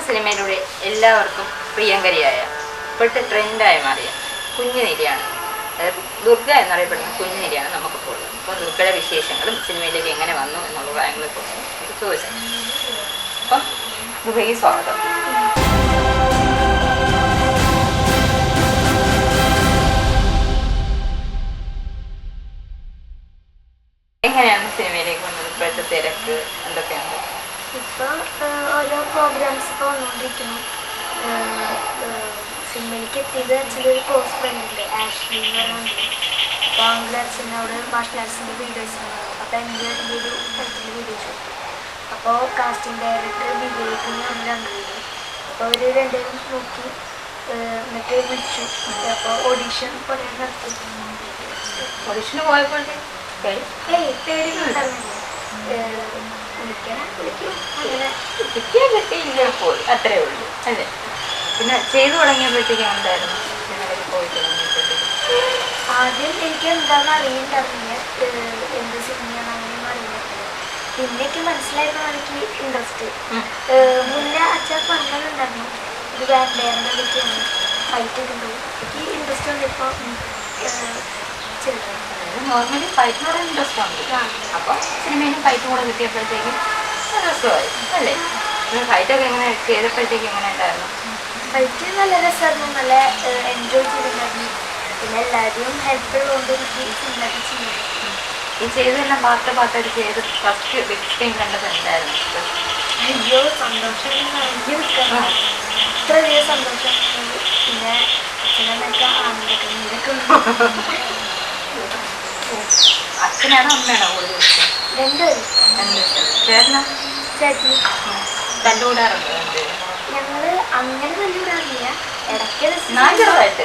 സിനിമയിലൂടെ എല്ലാവർക്കും പ്രിയങ്കരിയായ ഇപ്പോഴത്തെ ട്രെൻഡായി മാറിയ കുഞ്ഞുനിരിയാണ് ദുർഗ എന്നറിയപ്പെടുന്ന കുഞ്ഞുനിരിയാണ് നമുക്കിപ്പോൾ. ഉള്ളത് അപ്പോൾ ദുർഗയുടെ വിശേഷങ്ങളും സിനിമയിലേക്ക് എങ്ങനെ വന്നു എന്നുള്ള കാര്യങ്ങളെക്കുറിച്ച് എനിക്ക് ചോദിച്ചത്. അപ്പം ദുർഗയ്ക്ക് സ്വാഗതം. എങ്ങനെയാണ് സിനിമയിലേക്ക് വന്നത്? ഇപ്പോഴത്തെ തിരക്ക് എന്തൊക്കെയാണ്? ഇപ്പോൾ ഓരോ പ്രോഗ്രാംസ് ഇപ്പോൾ വന്നുകൊണ്ടിരിക്കുന്നു സിനിമയിലേക്ക് എത്തിയത് അച്ഛന്റെ ഒരു ക്ലോസ് ഫ്രണ്ട് ഉണ്ട് ആഷ്ലി എന്ന് പറയുന്നുണ്ട് അപ്പോൾ ആംഗ്ല അച്ഛനോട് മാർഷൽ ആർട്സിന്റെ വീഡിയോസ് അപ്പോൾ എന്റെ ഈ ഒരു സ്ഥലത്തിന്റെ വീഡിയോസ് അപ്പോൾ കാസ്റ്റിംഗ് ഡയറക്ടർ വിവേക് പറഞ്ഞ രണ്ടുപേരും അപ്പോൾ അവർ രണ്ടുപേരും നോക്കി എന്നിട്ട് വിളിച്ചു അപ്പോൾ ഓഡീഷൻ കുറേ നടത്തി ഓഡീഷന് പോയപ്പോഴത്തേക്ക് പേടി ഏയ് വിളിക്കണം വിളിക്കും അങ്ങനെ കിട്ടിയാൽ പോയി അത്രേ ഉള്ളൂ. അല്ലേ പിന്നെ ചെയ്തു തുടങ്ങിയപ്പോഴത്തേക്കും എന്തായിരുന്നു? സിനിമയിലേക്ക് പോയി തുടങ്ങിയപ്പോഴത്തേക്കും ആദ്യം എനിക്ക് എന്താണെന്ന് അറിയണ്ടായിരുന്നില്ല എന്ത് സിനിമയാണ് അങ്ങനെയൊന്നും അറിയില്ല. പിന്നെയൊക്കെ മനസ്സിലായപ്പോൾ എനിക്ക് ഇൻട്രസ്റ്റ് മുന്നേ അച്ഛൻ പറഞ്ഞിട്ടുണ്ടായിരുന്നു ഇത് വേണ്ടേറിന്റെ ഇതൊക്കെയാണ് ഫൈറ്റ് ഇടുമ്പോൾ എനിക്ക് ഇൻട്രസ്റ്റ് ഉണ്ട് ചെയ്തു നോർമലി ഫൈറ്റിനോട് ഇൻട്രസ്റ്റ് ആണ് അപ്പോൾ സിനിമയിലും ഫൈറ്റ് കൂടെ കിട്ടിയപ്പോഴത്തേക്കും രസമായി അല്ലേ? ഫൈറ്റൊക്കെ എങ്ങനെ ചെയ്തപ്പോഴത്തേക്കും എങ്ങനെ ഉണ്ടായിരുന്നു? ഫൈറ്റ് നല്ല രസമായിരുന്നു. നല്ല എൻജോയ് ചെയ്തിട്ടുണ്ടായിരുന്നു. പിന്നെ എല്ലാവരും ഹെൽപ്പ് കൊണ്ട് ഈ ചെയ്തെല്ലാം പാട്ട് പാട്ടായിട്ട് ചെയ്ത് ഫസ്റ്റ് ബിഗ് സ്ക്രീൻ കണ്ടപ്പോൾ എന്തായിരുന്നു? അയ്യോ സന്തോഷം. ഇത്രയധികം സന്തോഷം. പിന്നെ അച്ഛനൊക്കെ ആനന്ദൊക്കെ അച്ഛനാണോ അമ്മയാണോ കൂടുതൽ ഇഷ്ടം രണ്ടുപേരും. എന്ത് ചേട്ടനാ? ചേട്ടന് തല്ലുകൂടാറുണ്ട് ഞങ്ങൾ അങ്ങനെ തല്ലിവിടാറില്ല ഇടയ്ക്ക് ചെറുതായിട്ട്.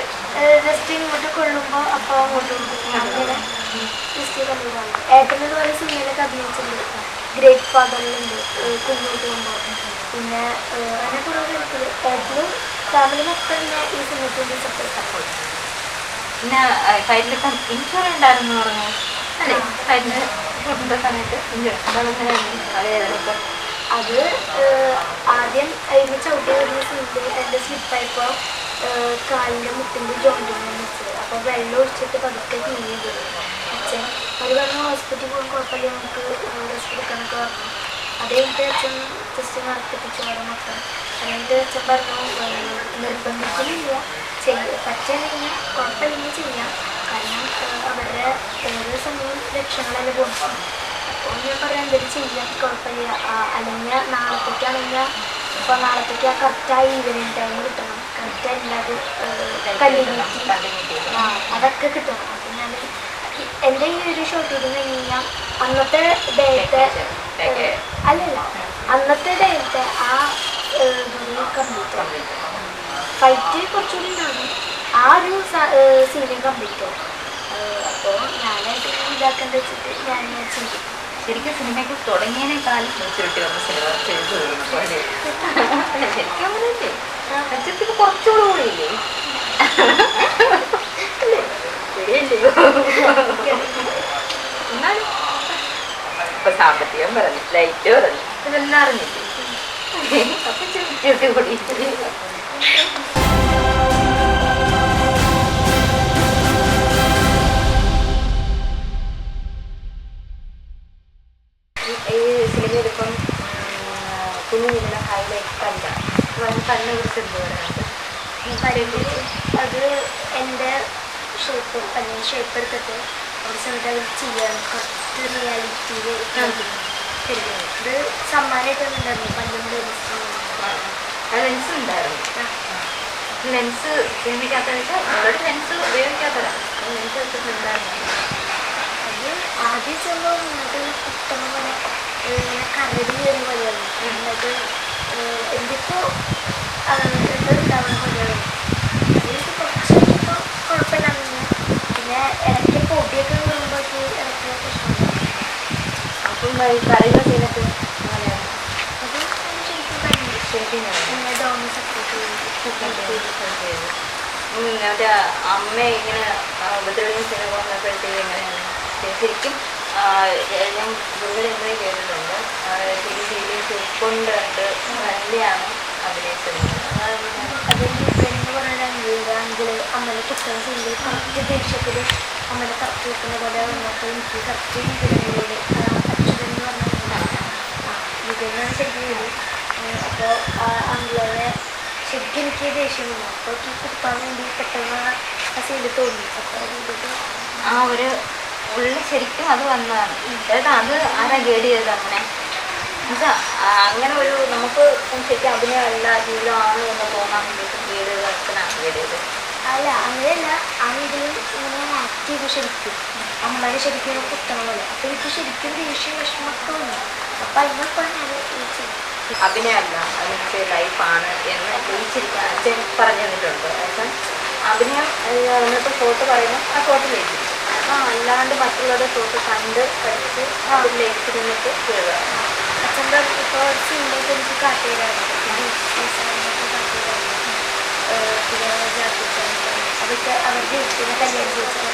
ജസ്റ്റ് ഇങ്ങോട്ട് കൊള്ളുമ്പോൾ അപ്പോൾ അങ്ങോട്ട് അങ്ങനെ ജസ്റ്റ് തല്ലിവിടാറുണ്ട് ഏട്ടന് ഇതുപോലെ സിനിമയിലൊക്കെ അഭിനയിച്ചിട്ടുണ്ട് ഗ്രേറ്റ് ഫാദറിലുണ്ട് കുഞ്ഞോട്ട് പോകുമ്പോൾ പിന്നെ അങ്ങനെ കുറേ പേർക്ക് ഏട്ടനും ഫാമിലി മൊത്തം ഈ സിനിമയ്ക്ക് സപ്പോർട്ട് പിന്നെ ഫൈറ്റിലൊക്കെ ഇൻഷുറൻസ് ഉണ്ടായിരുന്നു പറഞ്ഞു. അല്ലേ? ഫൈറ്റിന് ഷൂട്ടിന്റെ സമയത്ത് അത് ആദ്യം അതിന് ചവിട്ടി വരുന്ന സമയത്ത് എന്റെ സ്ലിപ്പായപ്പോൾ കാലിന്റെ മുട്ടിന്റെ ജോയിന്റിലാണ് വെച്ചത്. അപ്പോൾ വെള്ളം ഒഴിച്ചിട്ട് പതുക്കെ ക്ലീൻ ചെയ്തു. അച്ഛൻ അവർ പറഞ്ഞു ഹോസ്പിറ്റലിൽ പോകാൻ കുഴപ്പമില്ല. നമുക്ക് റെസ്റ്റ് എടുക്കാനൊക്കെ പറഞ്ഞു. അത് കഴിഞ്ഞിട്ട് അച്ഛൻ ജസ്റ്റ് നടത്തിപ്പിച്ചു അവിടെ മൊത്തം എന്നിട്ട് അച്ഛൻ പറഞ്ഞു നിർബന്ധിക്കുന്നില്ല. ചെയ്യ പറ്റുകയാണെങ്കിൽ കുഴപ്പമില്ലെങ്കിൽ ചെയ്യാം. കാരണം അവരുടെ ഓരോ സമയം ലക്ഷങ്ങളല്ലേ പോകും അപ്പോൾ ഞാൻ പറയാം എന്തെങ്കിലും ചെയ്യാം കുഴപ്പമില്ല. അല്ലെങ്കിൽ നാളത്തേക്കാണെങ്കിൽ ഇപ്പോൾ നാളത്തേക്ക് ആ കറക്റ്റായി ഈവനിങ് ടൈം കിട്ടണം. കറക്റ്റായി ഇല്ലാതെ കല്ലിനീറ്റി. ആ അതൊക്കെ കിട്ടണം. അപ്പം ഞാൻ എന്റെ ഈ ഒരു ചെയ്ത് കഴിഞ്ഞ് കഴിഞ്ഞാൽ അന്നത്തെ ഡേറ്റ് അല്ലല്ല. അന്നത്തെ ടൈമത്തെ ആ കംപ്ലീറ്റ് ഫൈറ്റ് കുറച്ചുകൂടി ഉണ്ടാകും ആ ഒരു സീനിൽ കംപ്ലീറ്റ് ആവും അപ്പോൾ ഞാനായിട്ട് ഇതാക്കേണ്ട വെച്ചിട്ട് ഞാൻ ചെയ്തു. ശരിക്കും സിനിമയ്ക്ക് തുടങ്ങിയതിനേക്കാളും മെച്ചൂരിറ്റി വന്ന സിനിമ ചെയ്തു ശരിക്കും അങ്ങനെയല്ലേ മെച്ചൂരിറ്റി കുറച്ചുകൂടെ കൂടിയില്ലേ? എന്നാലും ഇപ്പൊ സാമ്പത്തികം പറഞ്ഞു ലൈറ്റ് പറഞ്ഞു ഇതെല്ലാം അറിഞ്ഞിട്ട് അപ്പൊ മെച്ചൂരിറ്റി കൂടി. ഈ സിനിമയിൽ ഇപ്പം കുഞ്ഞു കുഞ്ഞിനെ ഹൈലൈറ്റ് കണ്ട. കണ്ണിനെ കുറിച്ച് എന്ത് പറയാനുണ്ട് പല്ല് അത് എന്റെ ഷേപ്പ് അല്ലെങ്കിൽ ഷേപ്പ് എടുത്തിട്ട് സമയത്ത് അത് ചെയ്യാൻ കുറച്ച് റിയാലിറ്റിയിൽ ഇത് ലെൻസ് ലെൻസ് ഉപയോഗിക്കാത്തതാണ് ആദ്യം ചെല്ലുമ്പോൾ പോലെ ഏഹ്, ഇങ്ങനെ കരടി കയറി എന്നിട്ട് അതിലേക്ക് കുറച്ച് കഴിയുമ്പോൾ കുഴപ്പമില്ലാന്ന് പിന്നെ ഇടയ്ക്ക് പൊടിയൊക്കെ വീഴുമ്പോഴേക്ക് ഇടയ്ക്ക് പ്രശ്നമില്ല അപ്പം ഈ കറിയുടെ സീനൊക്കെ അങ്ങനെയാണ് അത് ശരിക്കും കഴിഞ്ഞു ശരിയാണ് പിന്നെ ഡോമി സപ്പോർട്ട് ചെയ്തു മറ്റേ അമ്മ ഇങ്ങനെ ഉപദ്രവിക്കുന്ന സിനിമ വന്നപ്പോഴത്തേക്ക് എങ്ങനെയാണ് ശരിക്കും ഞാൻ ഗുരുവിൽ എങ്ങനെ കേട്ടിട്ടുണ്ട് ശരി ഉൾക്കൊണ്ട് കണ്ട് നല്ലതാണ് അഭിനയിച്ചത് അത് എന്ന് പറയുന്ന അങ്കിൾ അങ്കിൾ അമ്മനെ കുത്തുന്ന സീനിൽ കറക്റ്റ് ദേഷ്യത്തിൽ പോലെ എന്ന് അപ്പോൾ അങ്കിളെ ശരിക്കും എനിക്ക് ദേഷ്യം വന്നു. അപ്പോൾ എനിക്ക് കുത്താൻ വേണ്ടി പെട്ടെന്ന് ആ സീനിൽ തോന്നി. അപ്പോൾ ആ ഒരു ഉള്ളിൽ ശരിക്കും അത് വന്നതാണ്. ചേട്ടാ അത് ആരാ ഗൈഡ് ചെയ്തത് അങ്ങനെ? എന്നുവെച്ചാ അങ്ങനെ ഒരു നമുക്ക് ശരിക്കും അഭിനയമല്ല ജീവിതമാണ് എന്ന് തോന്നാൻ വേണ്ടിയിട്ട് ഗൈഡ് ചെയ്ത് അച്ഛനാണ് ഗൈഡ് ചെയ്തത്. അല്ല അങ്ങനെയല്ല. ആ വീട്ടിൽ ഇങ്ങനെ ആക്ട് ചെയ്തു ശരിക്കും. അമ്മനെ ശരിക്കും കുത്തണമല്ലോ കുത്തണ അപ്പൊ എനിക്ക് ശരിക്കും ദേഷ്യം വിഷമൊക്കെ തോന്നി അപ്പൊ അതിനൊപ്പം ഞാൻ ഈ. അഭിനയമല്ല അതിന്റെ ലൈഫാണ് എന്ന് ജയിച്ചിരിക്കാൻ അച്ഛൻ പറഞ്ഞു തന്നിട്ടുണ്ട് അച്ഛൻ അഭിനയം അതിനകത്ത് ഷോട്ട് പറയുമ്പോൾ ആ ഷോട്ട് ലയിക്കും. ആ അല്ലാണ്ട് മറ്റുള്ളവരുടെ ഷോട്ട് കണ്ട് പഠിച്ച് അതിൽ ലയിച്ച് നിന്നിട്ട് ചെയ്യുക അച്ഛന്റെ ഇപ്പോൾ സിനിമയൊക്കെ എനിക്ക് കാട്ടി തരാറുണ്ട് പിന്നെ ജാത്തിച്ചാൻ അതൊക്കെ അവരുടെ ഇഷ്ടത്തിന് കല്യാണം ചോദിച്ചിട്ട്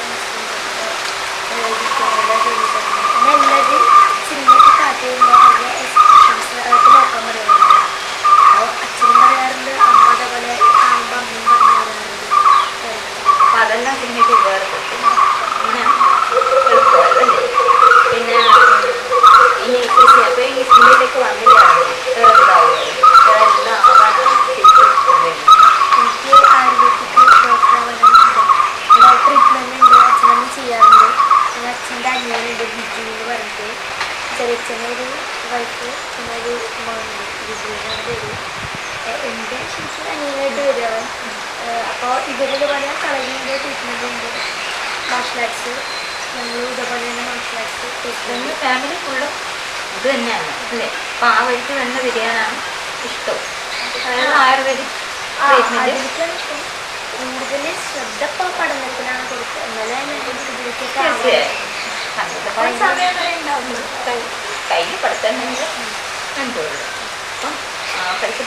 അങ്ങനെ എല്ലാവരും സിനിമയൊക്കെ കാട്ടി വരുമ്പോൾ അവരുടെ എക്സ്പ്രഷൻസ് പറയാറുണ്ട് അപ്പോൾ അച്ഛനും പറയാറുണ്ട് അമ്മ അതേപോലെ കാണുമ്പോൾ അമ്മയും പറഞ്ഞു തരാറുണ്ട് അപ്പം അതെല്ലാം സിനിമയ്ക്ക് ഉപകാരപ്പെട്ടു പിന്നെ ഇനി അപ്പോൾ ഈ സിനിമയിലേക്ക് വേറെ വേറെ ഉപയോഗിക്കുന്നത്. എനിക്ക് ആയുർവേദിക് ഡോക്ടർ ആവാനാണ് ട്രീറ്റ്മെന്റ് ഉണ്ട് അച്ഛനമ്മ ചെയ്യാറുണ്ട് പിന്നെ അച്ഛന്റെ അനിയനുണ്ട് ബിജു എന്ന് പറഞ്ഞിട്ട് ചെറിയച്ഛനൊരു വൈഫ് എന്നൊരു ഏഹ് എന്റെ ശിശു അനിയനായിട്ട് വരിക അപ്പോൾ ഇവരുടെ ഇവരിതുപോലെ കളരിന്റെ ട്രീറ്റ്മെന്റ് ഉണ്ട് മാർഷൽ ആർട്സ് ഞങ്ങൾ ഇതേപോലെ തന്നെ മാർഷൽ ആർട്സ് ഹസ്ബൻഡ് ഫാമിലി ഫുള്ളും ഇത് തന്നെയാണ് അല്ലേ? അപ്പം ആ വഴിക്ക് തന്നെ തിരിയാനാണ് ഇഷ്ടം. അതായത് ആയുർവേദിക് അതിലേക്കാണ് ഇഷ്ടം. കൂടുതൽ ശ്രദ്ധ ഇപ്പോൾ പഠനത്തിലാണ് കൊടുക്കുക എന്നാലും കുറേ സമയം വരെ കയ്യിൽ പഠിത്തന്നെങ്കിൽ കണ്ടുള്ളൂ അപ്പം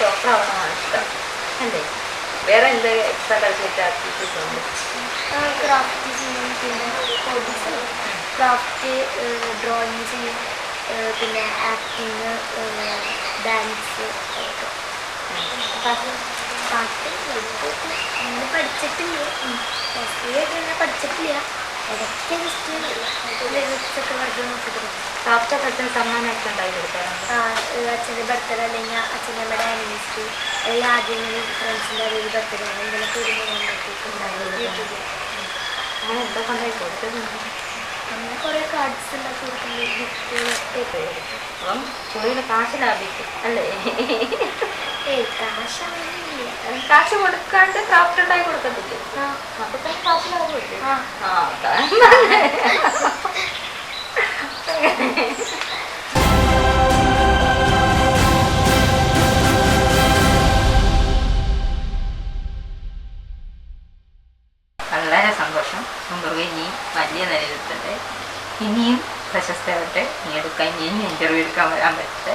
ഡോക്ടർ ആവണമാണ് ഇഷ്ടം അല്ലേ വേറെ എന്ത് എക്സ്ട്രാ കരിക്കുലർ ആക്ടിവിറ്റീസ് ഉണ്ട് ക്രാഫ്റ്റ് ചെയ്യും പിന്നെ ഹോബീസ് ക്രാഫ്റ്റ് ഡ്രോയിങ് ചെയ്യും പിന്നെ ആക്ടിങ് ഡാൻസ് പാട്ട് പഠിച്ചിട്ടില്ല പഠിച്ചിട്ടില്ല അച്ഛന്റെ ബർത്ത്ഡേ അല്ലെങ്കിൽ അച്ഛന്റെ അമ്മയുടെ ആനിവേഴ്സറി അല്ലെങ്കിൽ ആദ്യം ഫ്രണ്ട്സിന്റെ ഒരു ബർത്ത്ഡേ യൂട്യൂബിൽ അങ്ങനെ എന്താ കൊണ്ടായി കൊടുക്കുന്നുണ്ട് അങ്ങനെ കുറേ കാർഡ്സ് ഉണ്ടാക്കി കൊടുക്കുന്നത് ഇപ്പൊ അപ്പം കൂടുതൽ കാശ് ലാഭിക്കും അല്ലേ ഏ കാശ് അങ്ങനെയൊന്നുമില്ല കാശ് കൊടുക്കാണ്ട് ക്രാഫ്റ്റ് ഉണ്ടായി കൊടുക്കത്തില്ലേ ആ അപ്പൊ തന്നെ കാശ് ലാഭമില്ലേ ആ ആ അതാണ് വളരെ സന്തോഷം. മുമ്പ് ഇനി വലിയ നിലയിലെത്തട്ടെ. ഇനിയും പ്രശസ്തമാവട്ടെ ഇനി എടുക്കാൻ ഇനിയും ഇന്റർവ്യൂ എടുക്കാൻ വരാൻ പറ്റട്ടെ.